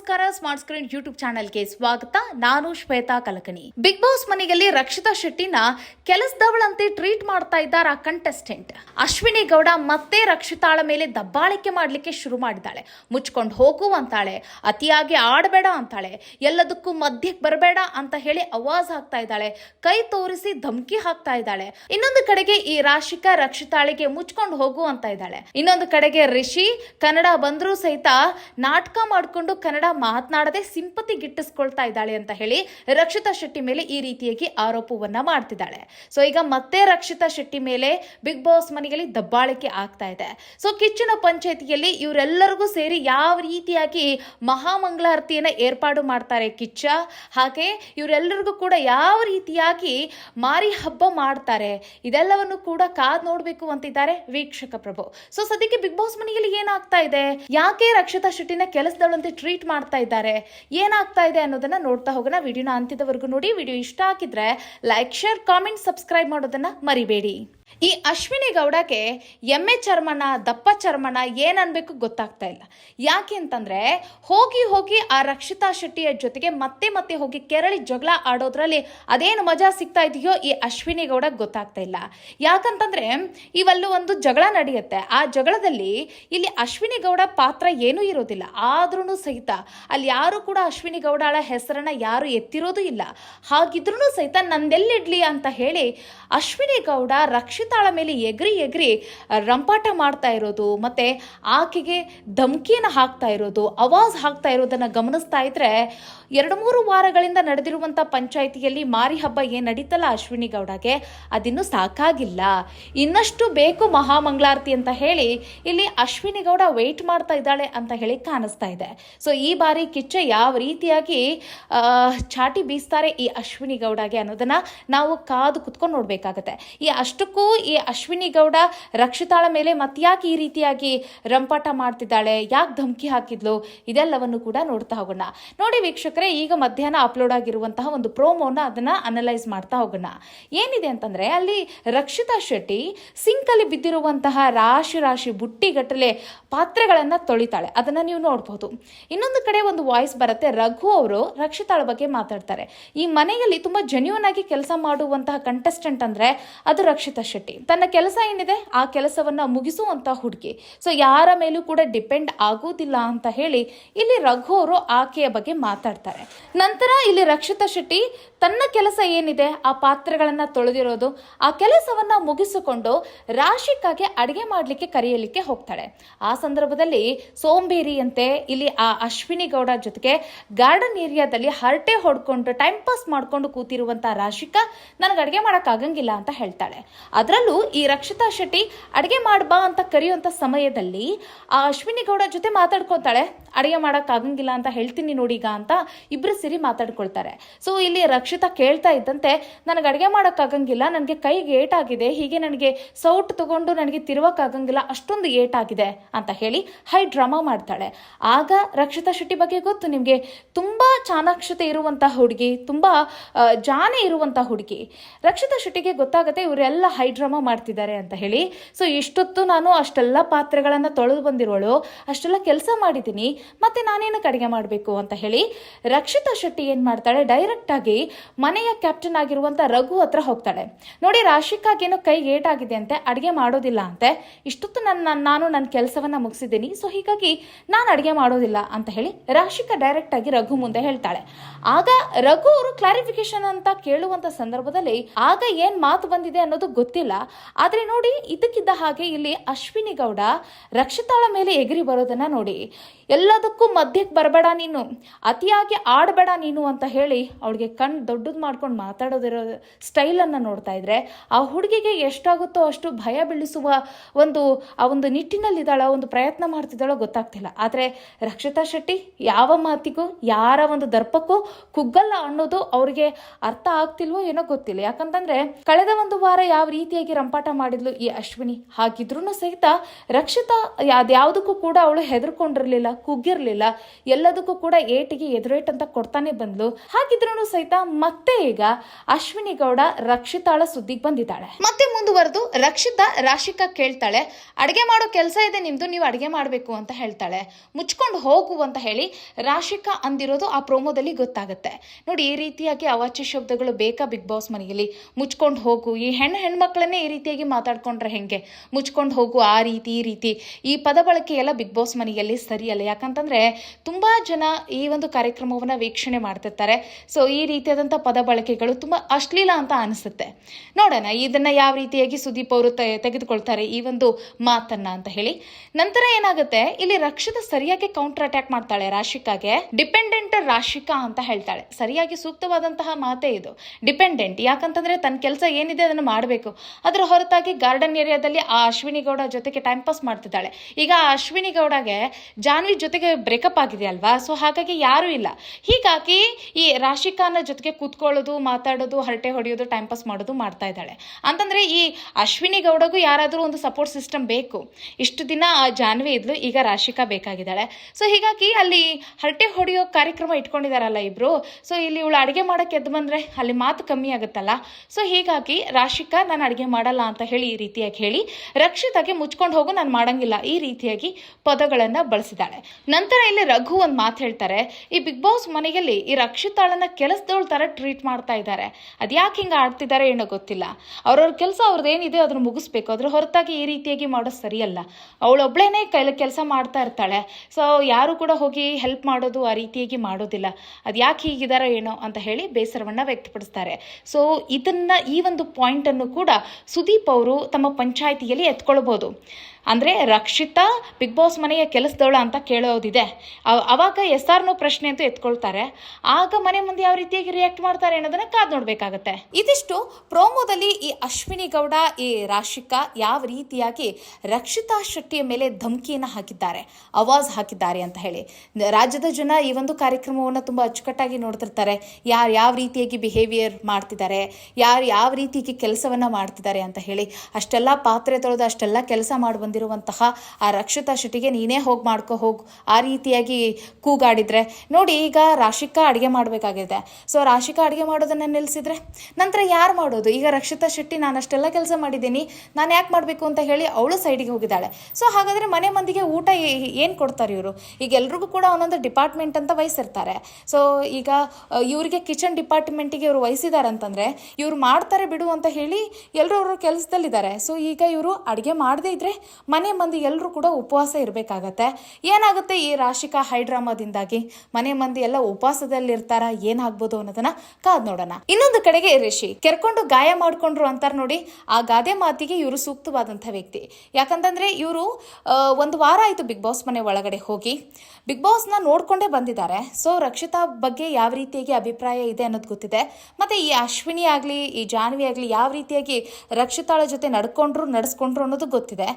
ನಮಸ್ಕಾರ smart screen YouTube ಚಾನೆಲ್ಗೆ ಸ್ವಾಗತ. ನಾನು ಶ್ವೇತಾ ಕಲಕಣಿ. ಬಿಗ್ ಬಾಸ್ ಮನೆಯಲ್ಲಿ ರಕ್ಷಿತಾ ಶೆಟ್ಟಿನ ಕೆಲಸದವಳಂತೆ ಟ್ರೀಟ್ ಮಾಡ್ತಾ ಇದ್ದಾರೆ ಕಂಟೆಸ್ಟೆಂಟ್ ಅಶ್ವಿನಿ ಗೌಡ ಮತ್ತೆ ರಕ್ಷಿತಾಳ ಮೇಲೆ ದಬ್ಬಾಳಿಕೆ ಮಾಡಲಿಕ್ಕೆ ಶುರು ಮಾಡಿದ್ದಾಳೆ. ಮುಚ್ಕೊಂಡು ಹೋಗು ಅಂತಾಳೆ, ಅತಿಯಾಗಿ ಆಡಬೇಡ ಅಂತಾಳೆ, ಎಲ್ಲದಕ್ಕೂ ಮಧ್ಯಕ್ಕೆ ಬರಬೇಡ ಅಂತ ಹೇಳಿ ಅವಾಜ್ ಹಾಕ್ತಾ ಇದ್ದಾಳೆ, ಕೈ ತೋರಿಸಿ ಧಮಕಿ ಹಾಕ್ತಾ ಇದ್ದಾಳೆ. ಇನ್ನೊಂದು ಕಡೆಗೆ ಈ ರಾಶಿಕಾ ರಕ್ಷಿತಾಳಿಗೆ ಮುಚ್ಕೊಂಡು ಹೋಗು ಅಂತ ಇದ್ದಾಳೆ. ಇನ್ನೊಂದು ಕಡೆಗೆ ರಿಷಿ, ಕನ್ನಡ ಬಂದರೂ ಸಹಿತ ನಾಟಕ ಮಾಡಿಕೊಂಡು ಕನ್ನಡ ಮಾತನಾಡದೆ ಸಿಂಪತಿ ಗಿಟ್ಟಿಸ್ಕೊಳ್ತಾ ಇದ್ದಾಳೆ ಅಂತ ಹೇಳಿ ರಕ್ಷಿತಾ ಶೆಟ್ಟಿ ಮೇಲೆ ಈ ರೀತಿಯಾಗಿ ಆರೋಪವನ್ನ ಮಾಡ್ತಿದ್ದಾಳೆ. ಸೊ ಈಗ ಮತ್ತೆ ರಕ್ಷಿತಾ ಶೆಟ್ಟಿ ಮೇಲೆ ಬಿಗ್ ಬಾಸ್ ಮನೆಯಲ್ಲಿ ದಬ್ಬಾಳಿಕೆ ಆಗ್ತಾ ಇದೆ. ಸೊ ಕಿಚ್ಚಿನ ಪಂಚಾಯತಿಯಲ್ಲಿ ಇವರೆಲ್ಲರಿಗೂ ಸೇರಿ ಯಾವ ರೀತಿಯಾಗಿ ಮಹಾಮಂಗಳಾರತಿಯನ್ನ ಏರ್ಪಾಡು ಮಾಡ್ತಾರೆ ಕಿಚ್ಚ? ಹಾಗೆ ಇವರೆಲ್ಲರಿಗೂ ಕೂಡ ಯಾವ ರೀತಿಯಾಗಿ ಮಾರಿ ಹಬ್ಬ ಮಾಡ್ತಾರೆ? ಇದೆಲ್ಲವನ್ನು ಕೂಡ ಕಾದ್ ನೋಡ್ಬೇಕು ಅಂತಿದ್ದಾರೆ ವೀಕ್ಷಕ ಪ್ರಭು. ಸೊ ಸದ್ಯಕ್ಕೆ ಬಿಗ್ ಬಾಸ್ ಮನೆಯಲ್ಲಿ ಏನಾಗ್ತಾ ಇದೆ? ಯಾಕೆ ರಕ್ಷಿತಾ ಶೆಟ್ಟಿನ ಕೆಲಸದವಳಂತೆ ಟ್ರೀಟ್ ಮಾಡ್ತಾ ಇದ್ದಾರೆ. ಏನಾಗ್ತಾ ಇದೆ ಅನ್ನೋದನ್ನ ನೋಡ್ತಾ ಹೋಗೋಣ. ವಿಡಿಯೋನ ಅಂತ್ಯದವರೆಗೂ ನೋಡಿ. ವಿಡಿಯೋ ಇಷ್ಟ ಆಗಿದ್ರೆ ಲೈಕ್ ಶೇರ್ ಕಾಮೆಂಟ್ ಸಬ್ಸ್ಕ್ರೈಬ್ ಮಾಡೋದನ್ನ ಮರಿಬೇಡಿ. ಈ ಅಶ್ವಿನಿ ಗೌಡಕ್ಕೆ ಎಮ್ಮೆ ಚರ್ಮನ, ದಪ್ಪ ಚರ್ಮನ ಏನನ್ಬೇಕು ಗೊತ್ತಾಗ್ತಾ ಇಲ್ಲ. ಯಾಕೆ ಅಂತಂದ್ರೆ, ಹೋಗಿ ಹೋಗಿ ಆ ರಕ್ಷಿತಾ ಶೆಟ್ಟಿಯ ಜೊತೆಗೆ ಮತ್ತೆ ಮತ್ತೆ ಹೋಗಿ ಕೆರಳಿ ಜಗಳ ಆಡೋದ್ರಲ್ಲಿ ಅದೇನು ಮಜಾ ಸಿಗ್ತಾ ಇದೆಯೋ ಈ ಅಶ್ವಿನಿ ಗೌಡ ಗೊತ್ತಾಗ್ತಾ ಇಲ್ಲ. ಯಾಕಂತಂದ್ರೆ, ಇವಲ್ಲೂ ಒಂದು ಜಗಳ ನಡೆಯುತ್ತೆ. ಆ ಜಗಳದಲ್ಲಿ ಇಲ್ಲಿ ಅಶ್ವಿನಿ ಗೌಡ ಪಾತ್ರ ಏನೂ ಇರೋದಿಲ್ಲ. ಆದ್ರೂ ಸಹಿತ ಅಲ್ಲಿ ಯಾರು ಕೂಡ ಅಶ್ವಿನಿ ಗೌಡಳ ಹೆಸರನ್ನ ಯಾರು ಎತ್ತಿರೋದು ಇಲ್ಲ. ಹಾಗಿದ್ರೂ ಸಹಿತ ನಂದೆಲ್ಲಿಡ್ಲಿ ಅಂತ ಹೇಳಿ ಅಶ್ವಿನಿ ಗೌಡ ರಕ್ಷಿತಾಳ ಮೇಲೆ ಎಗ್ರಿ ಎಗ್ರಿ ರಂಪಾಟ ಮಾಡ್ತಾ ಇರೋದು, ಮತ್ತೆ ಆಕೆಗೆ ಧಮಕಿಯನ್ನು ಹಾಕ್ತಾ ಇರೋದು, ಅವಾಜ್ ಹಾಕ್ತಾ ಇರೋದನ್ನ ಗಮನಿಸ್ತಾ ಇದ್ರೆ ಎರಡು ಮೂರು ವಾರಗಳಿಂದ ನಡೆದಿರುವಂಥ ಪಂಚಾಯಿತಿಯಲ್ಲಿ ಮಾರಿ ಹಬ್ಬ ಏನ್ ನಡೀತಲ್ಲ ಅಶ್ವಿನಿ ಗೌಡಗೆ, ಅದಿನ್ನು ಸಾಕಾಗಿಲ್ಲ. ಇನ್ನಷ್ಟು ಬೇಕು ಮಹಾಮಂಗಳಾರತಿ ಅಂತ ಹೇಳಿ ಇಲ್ಲಿ ಅಶ್ವಿನಿ ಗೌಡ ವೆಯ್ಟ್ ಮಾಡ್ತಾ ಇದ್ದಾಳೆ ಅಂತ ಹೇಳಿ ಕಾಣಿಸ್ತಾ ಇದೆ. ಸೊ ಈ ಬಾರಿ ಕಿಚ್ಚೆ ಯಾವ ರೀತಿಯಾಗಿ ಚಾಟಿ ಬೀಸ್ತಾರೆ ಈ ಅಶ್ವಿನಿ ಗೌಡಗೆ ಅನ್ನೋದನ್ನ ನಾವು ಕಾದು ಕುತ್ಕೊಂಡು ನೋಡಬೇಕಾಗತ್ತೆ. ಈ ಅಷ್ಟಕ್ಕೂ ಈ ಅಶ್ವಿನಿ ಗೌಡ ರಕ್ಷಿತಾಳ ಮೇಲೆ ಮತ್ಯಾಕೆ ಈ ರೀತಿಯಾಗಿ ರಂಪಾಟ ಮಾಡ್ತಿದ್ದಾಳೆ, ಯಾಕೆ ಧಮಕಿ ಹಾಕಿದ್ಲು, ಇದೆಲ್ಲವನ್ನು ಕೂಡ ನೋಡ್ತಾ ಹೋಗೋಣ. ನೋಡಿ ವೀಕ್ಷಕರೇ ಈಗ ಮಧ್ಯಾಹ್ನ ಅಪ್ಲೋಡ್ ಆಗಿರುವಂತಹ ಒಂದು ಪ್ರೋಮೋನ ಅದನ್ನ ಅನಲೈಸ್ ಮಾಡ್ತಾ ಹೋಗೋಣ. ಏನಿದೆ ಅಂತಂದ್ರೆ, ಅಲ್ಲಿ ರಕ್ಷಿತಾ ಶೆಟ್ಟಿ ಸಿಂಕ್ ಅಲ್ಲಿ ಬಿದ್ದಿರುವಂತಹ ರಾಶಿ ರಾಶಿ ಬುಟ್ಟಿಗಟ್ಟಲೆ ಪಾತ್ರೆಗಳನ್ನ ತೊಳಿತಾಳೆ. ಅದನ್ನ ನೀವು ನೋಡಬಹುದು ಇನ್ನೊಂದು ಕಡೆ ಒಂದು ವಾಯ್ಸ್ ಬರುತ್ತೆ, ರಘು ಅವರು ರಕ್ಷಿತಾಳ ಬಗ್ಗೆ ಮಾತಾಡ್ತಾರೆ. ಈ ಮನೆಯಲ್ಲಿ ತುಂಬಾ ಜೆನ್ಯೂನ್ ಆಗಿ ಕೆಲಸ ಮಾಡುವಂತಹ ಕಂಟೆಸ್ಟೆಂಟ್ ಅಂದ್ರೆ ಅದು ರಕ್ಷಿತಾ ಶೆಟ್ಟಿ. ತನ್ನ ಕೆಲಸ ಏನಿದೆ, ಆ ಕೆಲಸವನ್ನ ಮುಗಿಸುವಂತ ಹುಡುಗಿ. ಸೊ ಯಾರ ಮೇಲೂ ಕೂಡ ಡಿಪೆಂಡ್ ಆಗೋದಿಲ್ಲ ಅಂತ ಹೇಳಿ ಇಲ್ಲಿ ರಘು ಅವರು ಆಕೆಯ ಬಗ್ಗೆ ಮಾತಾಡ್ತಾರೆ. ನಂತರ ಇಲ್ಲಿ ರಕ್ಷಿತಾ ಶೆಟ್ಟಿ, ತನ್ನ ಕೆಲಸ ಏನಿದೆ ಆ ಪಾತ್ರೆಗಳನ್ನು ತೊಳೆದಿರೋದು, ಆ ಕೆಲಸವನ್ನ ಮುಗಿಸಿಕೊಂಡು ರಾಶಿಕಾಗೆ ಅಡಿಗೆ ಮಾಡಲಿಕ್ಕೆ ಕರೆಯಲಿಕ್ಕೆ ಹೋಗ್ತಾಳೆ. ಆ ಸಂದರ್ಭದಲ್ಲಿ ಸೋಂಬೇರಿಯಂತೆ ಇಲ್ಲಿ ಆ ಅಶ್ವಿನಿ ಗೌಡ ಜೊತೆಗೆ ಗಾರ್ಡನ್ ಏರಿಯಾದಲ್ಲಿ ಹರಟೆ ಹೊಡ್ಕೊಂಡು ಟೈಮ್ ಪಾಸ್ ಮಾಡ್ಕೊಂಡು ಕೂತಿರುವಂತಹ ರಾಶಿಕಾ ನನಗೆ ಅಡಿಗೆ ಮಾಡಕ್ ಆಗಂಗಿಲ್ಲ ಅಂತ ಹೇಳ್ತಾಳೆ. ಅದರಲ್ಲೂ ಈ ರಕ್ಷಿತಾ ಶೆಟ್ಟಿ ಅಡಿಗೆ ಮಾಡ್ಬಾ ಅಂತ ಕರೆಯುವಂತ ಸಮಯದಲ್ಲಿ ಆ ಅಶ್ವಿನಿ ಗೌಡ ಜೊತೆ ಮಾತಾಡ್ಕೊತಾಳೆ. ಅಡಿಗೆ ಮಾಡಕ್ ಆಗಂಗಿಲ್ಲ ಅಂತ ಹೇಳ್ತೀನಿ ನೋಡೀಗ ಅಂತ ಇಬ್ರು ಸಿರಿ ಮಾತಾಡ್ಕೊಳ್ತಾರೆ. ಸೊ ಇಲ್ಲಿ ರಕ್ಷಿತಾ ಕೇಳ್ತಾ ಇದ್ದಂತೆ, ನನಗೆ ಅಡುಗೆ ಮಾಡೋಕ್ಕಾಗಂಗಿಲ್ಲ, ನನಗೆ ಕೈಗೆ ಏಟಾಗಿದೆ, ಹೀಗೆ ನನಗೆ ಸೌಟ್ ತಗೊಂಡು ನನಗೆ ತಿರುವಕ್ಕಾಗಂಗಿಲ್ಲ, ಅಷ್ಟೊಂದು ಏಟಾಗಿದೆ, ಅಂತ ಹೇಳಿ ಹೈ ಡ್ರಾಮಾ ಮಾಡ್ತಾಳೆ. ಆಗ ರಕ್ಷಿತಾ ಶೆಟ್ಟಿ ಬಗ್ಗೆ ಗೊತ್ತು ನಿಮಗೆ? ತುಂಬ ಚಾಣಾಕ್ಷತೆ ಇರುವಂತಹ ಹುಡುಗಿ, ತುಂಬ ಜಾನೆ ಇರುವಂತಹ ಹುಡುಗಿ. ರಕ್ಷಿತಾ ಶೆಟ್ಟಿಗೆ ಗೊತ್ತಾಗುತ್ತೆ ಇವರೆಲ್ಲ ಹೈ ಡ್ರಾಮಾ ಮಾಡ್ತಿದ್ದಾರೆ ಅಂತ ಹೇಳಿ. ಸೊ ಇಷ್ಟೊತ್ತು ನಾನು ಅಷ್ಟೆಲ್ಲ ಪಾತ್ರೆಗಳನ್ನು ತೊಳೆದು ಬಂದಿರೋಳು, ಅಷ್ಟೆಲ್ಲ ಕೆಲಸ ಮಾಡಿದ್ದೀನಿ, ಮತ್ತೆ ನಾನೇನಕ್ಕೆ ಅಡುಗೆ ಮಾಡಬೇಕು ಅಂತ ಹೇಳಿ ರಕ್ಷಿತಾ ಶೆಟ್ಟಿ ಏನ್ ಮಾಡ್ತಾಳೆ? ಡೈರೆಕ್ಟ್ ಆಗಿ ಮನೆಯ ಕ್ಯಾಪ್ಟನ್ ಆಗಿರುವಂತ ರಘು ಹತ್ರ ಹೋಗ್ತಾಳೆ. ನೋಡಿ ರಾಶಿಕಾಗೇನೋ ಕೈ ಏಟಾಗಿದೆ ಅಂತೆ, ಅಡಿಗೆ ಮಾಡೋದಿಲ್ಲ ಅಂತೆ. ಇಷ್ಟೊತ್ತು ನನ್ನ ನಾನು ನನ್ನ ಕೆಲಸವನ್ನ ಮುಗಿಸಿದ್ದೀನಿ ಸೊ ಹೀಗಾಗಿ ನಾನು ಅಡಿಗೆ ಮಾಡೋದಿಲ್ಲ ಅಂತ ಹೇಳಿ ರಾಶಿಕಾ ಡೈರೆಕ್ಟ್ ಆಗಿ ರಘು ಮುಂದೆ ಹೇಳ್ತಾಳೆ. ಆಗ ರಘು ಅವರು ಕ್ಲಾರಿಫಿಕೇಶನ್ ಅಂತ ಕೇಳುವಂತ ಸಂದರ್ಭದಲ್ಲಿ ಆಗ ಏನ್ ಮಾತು ಬಂದಿದೆ ಅನ್ನೋದು ಗೊತ್ತಿಲ್ಲ. ಆದ್ರೆ ನೋಡಿ, ಇದಕ್ಕಿದ್ದ ಹಾಗೆ ಇಲ್ಲಿ ಅಶ್ವಿನಿ ಗೌಡ ರಕ್ಷಿತಾಳ ಮೇಲೆ ಎಗರಿ ಬರೋದನ್ನ ನೋಡಿ. ಎಲ್ಲದಕ್ಕೂ ಮಧ್ಯಕ್ಕೆ ಬರಬೇಡ ನೀನು. ಅತಿಯಾಗಿ ಆಡಬೇಡ ನೀನು ಅಂತ ಹೇಳಿ ಅವಳಿಗೆ ಕಣ್ಣು ದೊಡ್ಡದು ಮಾಡ್ಕೊಂಡು ಮಾತಾಡೋದಿರೋ ಸ್ಟೈಲನ್ನು ನೋಡ್ತಾ ಇದ್ರೆ ಆ ಹುಡುಗಿಗೆ ಎಷ್ಟಾಗುತ್ತೋ ಅಷ್ಟು ಭಯ ಬೀಳಿಸುವ ಒಂದು, ಆ ಒಂದು ನಿಟ್ಟಿನಲ್ಲಿದ್ದಾಳ, ಒಂದು ಪ್ರಯತ್ನ ಮಾಡ್ತಿದ್ದಾಳೋ ಗೊತ್ತಾಗ್ತಿಲ್ಲ. ಆದರೆ ರಕ್ಷಿತಾ ಶೆಟ್ಟಿ ಯಾವ ಮಾತಿಗೂ, ಯಾರ ಒಂದು ದರ್ಪಕ್ಕೂ ಕುಗ್ಗಲ್ಲ ಅನ್ನೋದು ಅವ್ರಿಗೆ ಅರ್ಥ ಆಗ್ತಿಲ್ವೋ ಏನೋ ಗೊತ್ತಿಲ್ಲ. ಯಾಕಂತಂದ್ರೆ ಕಳೆದ ಒಂದು ವಾರ ಯಾವ ರೀತಿಯಾಗಿ ರಂಪಾಟ ಮಾಡಿದ್ಲು ಈ ಅಶ್ವಿನಿ ಹಾಗಿದ್ರೂ ಸಹಿತ ರಕ್ಷಿತಾ ಅದ್ಯಾವುದಕ್ಕೂ ಕೂಡ ಅವಳು ಹೆದರ್ಕೊಂಡಿರ್ಲಿಲ್ಲ. ಕುಗ್ಗಿರ್ಲಿಲ್ಲ ಎಲ್ಲದಕ್ಕೂ ಕೂಡ ಏಟಿಗೆ ಎದುರೇಟ್ ಅಂತ ಕೊಡ್ತಾನೆ ಬಂದ್ಲು. ಹಾಗಿದ್ರೂ ಸಹಿತ ಮತ್ತೆ ಈಗ ಅಶ್ವಿನಿ ಗೌಡ ರಕ್ಷಿತಾಳ ಸುದ್ದಿಗೆ ಬಂದಿದ್ದಾಳೆ. ಮತ್ತೆ ಮುಂದುವರೆದು ರಕ್ಷಿತಾ ರಾಶಿಕಾ ಕೇಳ್ತಾಳೆ, ಅಡಿಗೆ ಮಾಡೋ ಕೆಲಸ ಇದೆ, ನಿಮ್ದು ನೀವು ಅಡಿಗೆ ಮಾಡಬೇಕು ಅಂತ ಹೇಳ್ತಾಳೆ. ಮುಚ್ಕೊಂಡು ಹೋಗು ಅಂತ ಹೇಳಿ ರಾಶಿಕಾ ಅಂದಿರೋದು ಆ ಪ್ರೋಮೋದಲ್ಲಿ ಗೊತ್ತಾಗುತ್ತೆ. ನೋಡಿ, ಈ ರೀತಿಯಾಗಿ ಅವಾಚ್ಯ ಶಬ್ದಗಳು ಬೇಕಾ ಬಿಗ್ ಬಾಸ್ ಮನೆಯಲ್ಲಿ? ಮುಚ್ಕೊಂಡು ಹೋಗು. ಈ ಹೆಣ್ಣು ಹೆಣ್ಮಕ್ಳನ್ನೇ ಈ ರೀತಿಯಾಗಿ ಮಾತಾಡ್ಕೊಂಡ್ರೆ ಹೆಂಗೆ? ಮುಚ್ಕೊಂಡು ಹೋಗು, ಆ ರೀತಿ, ಈ ರೀತಿ. ಈ ಪದ ಬಳಕೆ ಎಲ್ಲ ಬಿಗ್ ಬಾಸ್ ಮನೆಯಲ್ಲಿ ಸರಿಯಲ್ಲ. ಯಾಕಂತಂದ್ರೆ ತುಂಬಾ ಜನ ಈ ಒಂದು ಕಾರ್ಯಕ್ರಮವನ್ನ ವೀಕ್ಷಣೆ ಮಾಡ್ತಿರ್ತಾರೆ. ಸೊ ಈ ರೀತಿಯಾದಂಥ ಪದ ಬಳಕೆಗಳು ತುಂಬಾ ಅಶ್ಲೀಲ ಅಂತ ಅನಿಸುತ್ತೆ. ನೋಡೋಣ, ಇದನ್ನ ಯಾವ ರೀತಿಯಾಗಿ ಸುದೀಪ್ ಅವರು ತೆಗೆದುಕೊಳ್ತಾರೆ ಈ ಒಂದು ಮಾತನ್ನ ಅಂತ ಹೇಳಿ. ನಂತರ ಏನಾಗುತ್ತೆ, ಇಲ್ಲಿ ರಕ್ಷಿತ ಸರಿಯಾಗಿ ಕೌಂಟರ್ ಅಟ್ಯಾಕ್ ಮಾಡ್ತಾಳೆ ರಾಶಿಕಾಗೆ. ಡಿಪೆಂಡೆಂಟ್ ರಾಶಿಕಾ ಅಂತ ಹೇಳ್ತಾಳೆ. ಸರಿಯಾಗಿ ಸೂಕ್ತವಾದಂತಹ ಮಾತೇ ಇದು. ಡಿಪೆಂಡೆಂಟ್ ಯಾಕಂತಂದ್ರೆ ತನ್ನ ಕೆಲಸ ಏನಿದೆ ಅದನ್ನು ಮಾಡಬೇಕು. ಅದರ ಹೊರತಾಗಿ ಗಾರ್ಡನ್ ಏರಿಯಾದಲ್ಲಿ ಆ ಅಶ್ವಿನಿ ಗೌಡ ಜೊತೆಗೆ ಟೈಮ್ ಪಾಸ್ ಮಾಡ್ತಿದ್ದಾಳೆ. ಈಗ ಆ ಅಶ್ವಿನಿ ಗೌಡಗೆ ಜಾನ್ವಿ ಜೊತೆಗೆ ಬ್ರೇಕಪ್ ಆಗಿದೆ ಅಲ್ವಾ? ಸೊ ಹಾಗಾಗಿ ಯಾರೂ ಇಲ್ಲ. ಹೀಗಾಗಿ ಈ ರಾಶಿಕಾನ ಜೊತೆಗೆ ಕೂತ್ಕೊಳ್ಳೋದು, ಮಾತಾಡೋದು, ಹರಟೆ ಹೊಡೆಯೋದು ಟೈಮ್ ಪಾಸ್ ಮಾಡೋದು ಮಾಡ್ತಾ ಇದ್ದಾಳೆ. ಅಂತಂದ್ರೆ ಈ ಅಶ್ವಿನಿ ಗೌಡಗೂ ಯಾರಾದರೂ ಒಂದು ಸಪೋರ್ಟ್ ಸಿಸ್ಟಮ್ ಬೇಕು. ಇಷ್ಟು ದಿನ ಆ ಜಾನ್ವಿ ಇದ್ಲು, ಈಗ ರಾಶಿಕಾ ಬೇಕಾಗಿದ್ದಾಳೆ. ಸೊ ಹೀಗಾಗಿ ಅಲ್ಲಿ ಹರಟೆ ಹೊಡೆಯೋ ಕಾರ್ಯಕ್ರಮ ಇಟ್ಕೊಂಡಿದಾರಲ್ಲ ಇಬ್ರು. ಸೊ ಇಲ್ಲಿ ಇವಳು ಅಡುಗೆ ಮಾಡಕ್ಕೆ ಎದ್ದು ಬಂದ್ರೆ ಅಲ್ಲಿ ಮಾತು ಕಮ್ಮಿ ಆಗುತ್ತಲ್ಲ. ಸೊ ಹೀಗಾಗಿ ರಾಶಿಕಾ, ನಾನು ಅಡುಗೆ ಮಾಡಲ್ಲ ಅಂತ ಹೇಳಿ ಈ ರೀತಿಯಾಗಿ ಹೇಳಿ ರಕ್ಷಿತಾಗೆ ಮುಚ್ಕೊಂಡು ಹೋಗು, ನಾನು ಮಾಡಂಗಿಲ್ಲ. ಈ ರೀತಿಯಾಗಿ ಪದಗಳನ್ನು ಬಳಸಿದಾಳೆ. ನಂತರ ಇಲ್ಲಿ ರಘು ಒಂದು ಮಾತು ಹೇಳ್ತಾರೆ, ಈ ಬಿಗ್ ಬಾಸ್ ಮನೆಯಲ್ಲಿ ಈ ರಕ್ಷಿತಾಳನ್ನ ಕೆಲಸದವಳ ತರ ಟ್ರೀಟ್ ಮಾಡ್ತಾ ಇದ್ದಾರೆ ಅದ್ಯಾಕೆ ಹಿಂಗೆ ಆಡ್ತಿದ್ದಾರೆ ಏನೋ ಗೊತ್ತಿಲ್ಲ. ಅವ್ರವ್ರ ಕೆಲಸ ಅವ್ರದ್ದು ಏನಿದೆ ಅದನ್ನ ಮುಗಿಸ್ಬೇಕು. ಅದ್ರ ಹೊರತಾಗಿ ಈ ರೀತಿಯಾಗಿ ಮಾಡೋದು ಸರಿಯಲ್ಲ. ಅವಳೊಬ್ಳೇನೆ ಕೈಲಿ ಕೆಲಸ ಮಾಡ್ತಾ ಇರ್ತಾಳೆ. ಸೊ ಯಾರು ಕೂಡ ಹೋಗಿ ಹೆಲ್ಪ್ ಮಾಡೋದು ಆ ರೀತಿಯಾಗಿ ಮಾಡೋದಿಲ್ಲ. ಅದ್ಯಾಕೆ ಹೀಗಿದ್ದಾರೆ ಏನೋ ಅಂತ ಹೇಳಿ ಬೇಸರವನ್ನ ವ್ಯಕ್ತಪಡಿಸ್ತಾರೆ. ಸೊ ಇದನ್ನು ಈ ಒಂದು ಪಾಯಿಂಟ್ ಅನ್ನು ಕೂಡ ಸುದೀಪ್ ಅವರು ತಮ್ಮ ಪಂಚಾಯಿತಿಯಲ್ಲಿ ಎತ್ಕೊಳ್ಬಹುದು ಅಂದ್ರೆ ರಕ್ಷಿತಾ ಬಿಗ್ ಬಾಸ್ ಮನೆಯ ಕೆಲಸದವಳ ಅಂತ ಕೇಳೋದಿದೆ. ಅವ್- ಅವಾಗ ಎಸ್ ಆರ್ನೋ ಪ್ರಶ್ನೆ ಅಂತ ಎತ್ಕೊಳ್ತಾರೆ. ಆಗ ಮನೆ ಮುಂದೆ ಯಾವ ರೀತಿಯಾಗಿ ರಿಯಾಕ್ಟ್ ಮಾಡ್ತಾರೆ ಅನ್ನೋದನ್ನ ಕಾದ್ ನೋಡ್ಬೇಕಾಗತ್ತೆ. ಇದಿಷ್ಟು ಪ್ರೋಮೋದಲ್ಲಿ ಈ ಅಶ್ವಿನಿ ಗೌಡ, ಈ ರಾಶಿಕಾ ಯಾವ ರೀತಿಯಾಗಿ ರಕ್ಷಿತಾ ಶೆಟ್ಟಿಯ ಮೇಲೆ ಧಮಕಿಯನ್ನು ಹಾಕಿದ್ದಾರೆ ಅವಾಜ್ ಹಾಕಿದ್ದಾರೆ ಅಂತ ಹೇಳಿ. ರಾಜ್ಯದ ಜನ ಈ ಒಂದು ಕಾರ್ಯಕ್ರಮವನ್ನು ತುಂಬಾ ಅಚ್ಚುಕಟ್ಟಾಗಿ ನೋಡ್ತಿರ್ತಾರೆ. ಯಾರು ಯಾವ ರೀತಿಯಾಗಿ ಬಿಹೇವಿಯರ್ ಮಾಡ್ತಿದ್ದಾರೆ, ಯಾರು ಯಾವ ರೀತಿಯಾಗಿ ಕೆಲಸವನ್ನ ಮಾಡ್ತಿದ್ದಾರೆ ಅಂತ ಹೇಳಿ. ಅಷ್ಟೆಲ್ಲ ಪಾತ್ರೆ ತೊಳೆದು ಅಷ್ಟೆಲ್ಲ ಕೆಲಸ ಮಾಡಿ ಬಂದಿರುವಂತಹ ಆ ರಕ್ಷಿತಾ ಶೆಟ್ಟಿಗೆ ನೀನೇ ಹೋಗಿ ಮಾಡ್ಕೊ ಹೋಗು. ಆ ರೀತಿಯಾಗಿ ಕೂಗಾಡಿದ್ರೆ. ನೋಡಿ ಈಗ ರಾಶಿಕಾ ಅಡುಗೆ ಮಾಡಬೇಕಾಗಿದೆ. ಸೊ ರಾಶಿಕಾ ಅಡುಗೆ ಮಾಡೋದನ್ನು ನಿಲ್ಲಿಸಿದ್ರೆ ನಂತರ ಯಾರು ಮಾಡೋದು? ಈಗ ರಕ್ಷಿತಾ ಶೆಟ್ಟಿ ನಾನು ಅಷ್ಟೆಲ್ಲ ಕೆಲಸ ಮಾಡಿದ್ದೀನಿ, ನಾನು ಯಾಕೆ ಮಾಡಬೇಕು ಅಂತ ಹೇಳಿ ಅವಳು ಸೈಡಿಗೆ ಹೋಗಿದ್ದಾಳೆ. ಸೊ ಹಾಗಾದರೆ ಮನೆ ಮಂದಿಗೆ ಊಟ ಏನು ಕೊಡ್ತಾರೆ ಇವರು? ಈಗ ಎಲ್ರಿಗೂ ಕೂಡ ಒಂದೊಂದು ಡಿಪಾರ್ಟ್ಮೆಂಟ್ ಅಂತ ವಹಿಸಿರ್ತಾರೆ ಸೊ ಈಗ ಇವರಿಗೆ ಕಿಚನ್ ಡಿಪಾರ್ಟ್ಮೆಂಟಿಗೆ ಇವರು ವಹಿಸಿದ್ದಾರೆ ಅಂತಂದರೆ ಇವ್ರು ಮಾಡ್ತಾರೆ ಬಿಡು ಅಂತ ಹೇಳಿ ಎಲ್ಲರೂ ಅವರು ಕೆಲಸದಲ್ಲಿದ್ದಾರೆ. ಸೊ ಈಗ ಇವರು ಅಡುಗೆ ಮಾಡದೇ ಇದ್ರೆ ಮನೆ ಮಂದಿ ಎಲ್ಲರೂ ಕೂಡ ಉಪವಾಸ ಇರಬೇಕಾಗತ್ತೆ. ಏನಾಗುತ್ತೆ ಈ ರಾಶಿಕಾ ಹೈಡ್ರಾಮಾದಿಂದಾಗಿ? ಮನೆ ಮಂದಿ ಎಲ್ಲ ಉಪವಾಸದಲ್ಲಿರ್ತಾರ? ಏನಾಗ್ಬೋದು ಅನ್ನೋದನ್ನ ಕಾದ್ ನೋಡೋಣ. ಇನ್ನೊಂದು ಕಡೆಗೆ ರಿಷಿ, ಕೆರ್ಕೊಂಡು ಗಾಯ ಮಾಡ್ಕೊಂಡ್ರು ಅಂತಾರೆ ನೋಡಿ, ಆ ಗಾದೆ ಮಾತಿಗೆ ಇವರು ಸೂಕ್ತವಾದಂಥ ವ್ಯಕ್ತಿ. ಯಾಕಂತಂದ್ರೆ ಇವರು ಒಂದು ವಾರ ಆಯಿತು ಬಿಗ್ ಬಾಸ್ ಮನೆ ಒಳಗಡೆ ಹೋಗಿ. ಬಿಗ್ ಬಾಸ್ನ ನೋಡ್ಕೊಂಡೇ ಬಂದಿದ್ದಾರೆ. ಸೊ ರಕ್ಷಿತಾ ಬಗ್ಗೆ ಯಾವ ರೀತಿಯಾಗಿ ಅಭಿಪ್ರಾಯ ಇದೆ ಅನ್ನೋದು ಗೊತ್ತಿದೆ. ಮತ್ತೆ ಈ ಅಶ್ವಿನಿ ಆಗಲಿ, ಈ ಜಾನ್ವಿ ಆಗಲಿ, ಯಾವ ರೀತಿಯಾಗಿ ರಕ್ಷಿತಾಳ ಜೊತೆ ನಡ್ಕೊಂಡ್ರು, ನಡೆಸ್ಕೊಂಡ್ರು ಅನ್ನೋದು ಗೊತ್ತಿದೆ.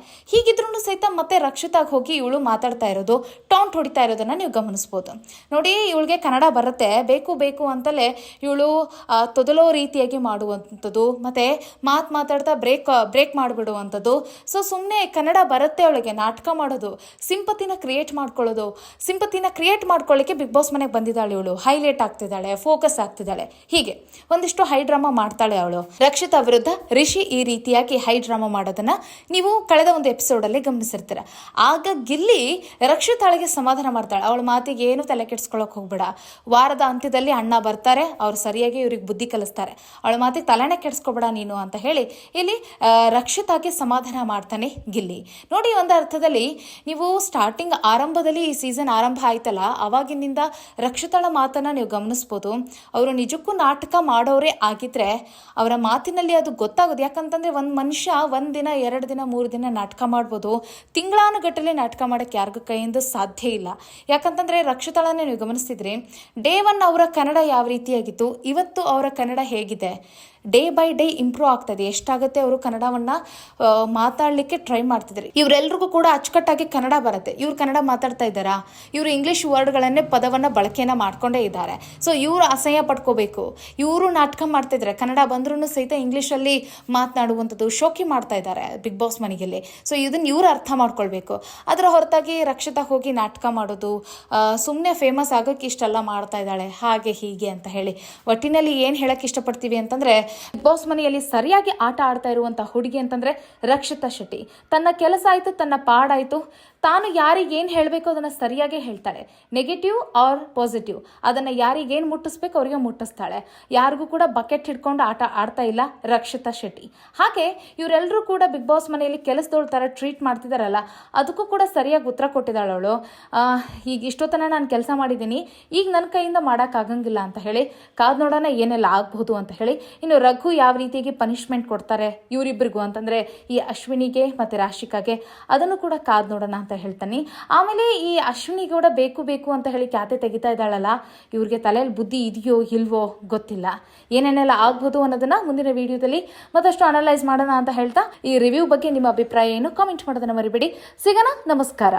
ಹೀಗಿದ್ರೂ ಸಹಿತ ಮತ್ತೆ ರಕ್ಷಿತಾಗಿ ಹೋಗಿ ಇವಳು ಮಾತಾಡ್ತಾ ಇರೋದು, ಟಾಂಟ್ ಹೊಡಿತಾ ಇರೋದನ್ನ ನೀವು ಗಮನಿಸ್ಬೋದು. ನೋಡಿ, ಇವಳಿಗೆ ಕನ್ನಡ ಬರುತ್ತೆ, ಬೇಕು ಬೇಕು ಅಂತಲೇ ಇವಳು ತೊದಲೋ ರೀತಿಯಾಗಿ ಮಾಡುವಂಥದ್ದು, ಮತ್ತೆ ಮಾತು ಮಾತಾಡ್ತಾ ಬ್ರೇಕ್ ಬ್ರೇಕ್ ಮಾಡಿಬಿಡುವಂಥದ್ದು. ಸೊ ಸುಮ್ಮನೆ ಕನ್ನಡ ಬರುತ್ತೆ ಅವಳಿಗೆ, ನಾಟಕ ಮಾಡೋದು, ಸಿಂಪತಿನ ಕ್ರಿಯೇಟ್ ಮಾಡ್ಕೊಳ್ಳೋದು, ಸಿಂಪತಿನ ಕ್ರಿಯೇಟ್ ಮಾಡ್ಕೊಳ್ಳಿಕ್ಕೆ ಬಿಗ್ ಬಾಸ್ ಮನೆಗೆ ಬಂದಿದ್ದಾಳೆ ಇವಳು ಹೈಲೈಟ್ ಆಗ್ತಿದ್ದಾಳೆ ಫೋಕಸ್ ಆಗ್ತಿದ್ದಾಳೆ. ಹೀಗೆ, ಒಂದಿಷ್ಟು ಹೈ ಡ್ರಾಮಾ ಮಾಡ್ತಾಳೆ ಅವಳು. ರಕ್ಷಿತಾ ವಿರುದ್ಧ ರಿಷಿ ಈ ರೀತಿಯಾಗಿ ಹೈ ಡ್ರಾಮಾ ಮಾಡೋದನ್ನ ನೀವು ಕಳೆದ ಒಂದು ಎಪಿಸೋಡ್ ಅಲ್ಲಿ ಗಮನಿಸಿರ್ತೀರ. ಆಗ ಗಿಲ್ಲಿ ರಕ್ಷಿತಾಳಿಗೆ ಸಮಾಧಾನ ಮಾಡ್ತಾಳೆ. ಅವಳ ಮಾತಿಗೆ ಏನು ತಲೆ ಕೆಡ್ಸ್ಕೊಳಕ್ ಹೋಗ್ಬೇಡ. ವಾರದ ಅಂತ್ಯದಲ್ಲಿ ಅಣ್ಣ ಬರ್ತಾರೆ. ಅವ್ರು ಸರಿಯಾಗಿ ಇವ್ರಿಗೆ ಬುದ್ಧಿ ಕಲಿಸ್ತಾರೆ. ಅವಳ ಮಾತಿಗೆ ತಲೆನೇ ಕೆಡ್ಸ್ಕೊಬೇಡ ನೀನು ಅಂತ ಹೇಳಿ ಇಲ್ಲಿ ರಕ್ಷಿತಾಗೆ ಸಮಾಧಾನ ಮಾಡ್ತಾನೆ ಗಿಲ್ಲಿ. ನೋಡಿ ಒಂದು ಅರ್ಥದಲ್ಲಿ ನೀವು ಸ್ಟಾರ್ಟಿಂಗ್ ಆರಂಭದಲ್ಲಿ ಈ ಸೀಸನ್ ಆರಂಭ ಆಯ್ತಲ್ಲ, ಅವಾಗಿನಿಂದ ರಕ್ಷಿತಾಳ ಮಾತನ್ನ ನೀವು ಗಮನಿಸ್ಬೋದು. ಅವರು ನಿಜಕ್ಕೂ ನಾಟಕ ಮಾಡೋರೇ ಆಗಿದ್ರೆ ಅವರ ಮಾತಿನಲ್ಲಿ ಅದು ಗೊತ್ತಾಗೋದು. ಯಾಕಂತಂದ್ರೆ ಒಂದು ಮನುಷ್ಯ ಒಂದ್ ದಿನ, ಎರಡು ದಿನ, ಮೂರು ದಿನ ನಾಟಕ ಮಾಡ್ಬೋದು. ತಿಂಗಳಾನುಗಟ್ಟಲೆ ನಾಟಕ ಮಾಡಕ್ಕೆ ಯಾರಿಗೂ ಕೈಯಿಂದ ಸಾಧ್ಯ ಇಲ್ಲ. ಯಾಕಂತಂದ್ರೆ ರಕ್ಷಿತಾಳನ್ನ ನೀವು ಗಮನಿಸ್ತಿದ್ರಿ. ಡೇ ಒನ್ ಅವರ ಕನ್ನಡ ಯಾವ ರೀತಿಯಾಗಿತ್ತು? ಇವತ್ತು ಅವರ ಕನ್ನಡ ಹೇಗಿದೆ? ಡೇ ಬೈ ಡೇ ಇಂಪ್ರೂವ್ ಆಗ್ತದೆ. ಎಷ್ಟಾಗುತ್ತೆ ಅವರು ಕನ್ನಡವನ್ನ ಮಾತಾಡಲಿಕ್ಕೆ ಟ್ರೈ ಮಾಡ್ತಿದ್ದಾರೆ. ಇವರೆಲ್ಲರಿಗೂ ಕೂಡ ಅಚ್ಚುಕಟ್ಟಾಗಿ ಕನ್ನಡ ಬರುತ್ತೆ. ಇವ್ರು ಕನ್ನಡ ಮಾತಾಡ್ತಾ ಇದ್ದಾರಾ? ಇವರು ಇಂಗ್ಲಿಷ್ ವರ್ಡ್ಗಳನ್ನೇ ಪದವನ್ನ ಬಳಕೆಯನ್ನು ಮಾಡ್ಕೊಂಡೇ ಇದ್ದಾರೆ. ಸೊ, ಇವರು ಅಸಹ್ಯ ಪಡ್ಕೋಬೇಕು. ಇವರು ನಾಟಕ ಮಾಡ್ತಿದ್ದಾರೆ. ಕನ್ನಡ ಬಂದ್ರೂ ಸಹಿತ ಇಂಗ್ಲೀಷಲ್ಲಿ ಮಾತನಾಡುವಂಥದ್ದು ಶೋಕಿ ಮಾಡ್ತಾ ಇದ್ದಾರೆ ಬಿಗ್ ಬಾಸ್ ಮನೆಯಲ್ಲಿ. ಸೊ, ಇದನ್ನ ಇವರು ಅರ್ಥ ಮಾಡ್ಕೊಳ್ಬೇಕು. ಅದರ ಹೊರತಾಗಿ ರಕ್ಷಿತಾ ಹೋಗಿ ನಾಟಕ ಮಾಡೋದು ಸುಮ್ಮನೆ ಫೇಮಸ್ ಆಗೋಕ್ಕೆ ಇಷ್ಟೆಲ್ಲ ಮಾಡ್ತಾ ಇದ್ದಾಳೆ. ಹಾಗೆ ಹೀಗೆ ಅಂತ ಹೇಳಿ. ಒಟ್ಟಿನಲ್ಲಿ ಏನು ಹೇಳಕ್ಕೆ ಇಷ್ಟಪಡ್ತೀವಿ ಅಂತಂದ್ರೆ ಬಿಗ್ ಬಾಸ್ ಮನೆಯಲ್ಲಿ ಸರಿಯಾಗಿ ಆಟ ಆಡ್ತಾ ಇರುವಂತಹ ಹುಡುಗಿ ಅಂತಂದ್ರೆ ರಕ್ಷಿತಾ ಶೆಟ್ಟಿ. ತನ್ನ ಕೆಲಸ ಆಯ್ತು, ತನ್ನ ಪಾಡಾಯಿತು ತಾನು ಯಾರಿಗೇನು ಹೇಳಬೇಕು ಅದನ್ನು ಸರಿಯಾಗಿ ಹೇಳ್ತಾಳೆ. ನೆಗೆಟಿವ್ ಆರ್ ಪಾಸಿಟಿವ್ ಅದನ್ನು ಯಾರಿಗೇನು ಮುಟ್ಟಿಸ್ಬೇಕು ಅವರಿಗೆ ಮುಟ್ಟಿಸ್ತಾಳೆ. ಯಾರಿಗೂ ಕೂಡ ಬಕೆಟ್ ಹಿಡ್ಕೊಂಡು ಆಟ ಆಡ್ತಾ ಇಲ್ಲ ರಕ್ಷಿತಾ ಶೆಟ್ಟಿ. ಹಾಗೆ ಇವರೆಲ್ಲರೂ ಕೂಡ ಬಿಗ್ ಬಾಸ್ ಮನೆಯಲ್ಲಿ ಕೆಲಸದವಳ ಥರ ಟ್ರೀಟ್ ಮಾಡ್ತಿದ್ದಾರಲ್ಲ ಅದಕ್ಕೂ ಕೂಡ ಸರಿಯಾಗಿ ಉತ್ತರ ಕೊಟ್ಟಿದ್ದಾಳೆ ಅವಳು ಈಗ ಇಷ್ಟೊತ್ತನ ನಾನು ಕೆಲಸ ಮಾಡಿದ್ದೀನಿ, ಈಗ ನನ್ನ ಕೈಯಿಂದ ಮಾಡೋಕ್ಕಾಗಂಗಿಲ್ಲ ಅಂತ ಹೇಳಿ, ಕಾದ್ ನೋಡೋಣ ಏನೆಲ್ಲ ಆಗಬಹುದು ಅಂತ ಹೇಳಿ, ಇನ್ನು ರಘು ಯಾವ ರೀತಿಯಾಗಿ ಪನಿಷ್ಮೆಂಟ್ ಕೊಡ್ತಾರೆ ಇವರಿಬ್ಬರಿಗೂ ಅಂತಂದರೆ ಈ ಅಶ್ವಿನಿಗೆ ಮತ್ತು ರಾಶಿಕಾಗೆ, ಅದನ್ನು ಕೂಡ ಕಾದ್ ನೋಡೋಣ ಅಂತ ಹೇಳ್ತಾನೆ. ಆಮೇಲೆ ಈ ಅಶ್ವಿನಿ ಗೌಡ ಬೇಕು ಬೇಕು ಅಂತ ಹೇಳಿ ಖ್ಯಾತೆ ತೆಗಿತಾ ಇದ್ದಾಳಲ್ಲ, ಇವ್ರಿಗೆ ತಲೆಯಲ್ಲಿ ಬುದ್ಧಿ ಇದೆಯೋ ಇಲ್ವೋ ಗೊತ್ತಿಲ್ಲ. ಏನೇನೆಲ್ಲ ಆಗ್ಬೋದು ಅನ್ನೋದನ್ನ ಮುಂದಿನ ವಿಡಿಯೋದಲ್ಲಿ ಮತ್ತಷ್ಟು ಅನಲೈಸ್ ಮಾಡೋಣ ಅಂತ ಹೇಳ್ತಾ, ಈ ರಿವ್ಯೂ ಬಗ್ಗೆ ನಿಮ್ಮ ಅಭಿಪ್ರಾಯ ಏನು ಕಾಮೆಂಟ್ ಮಾಡೋದನ್ನ ಮರಿಬೇಡಿ. ಸಿಗೋಣ, ನಮಸ್ಕಾರ.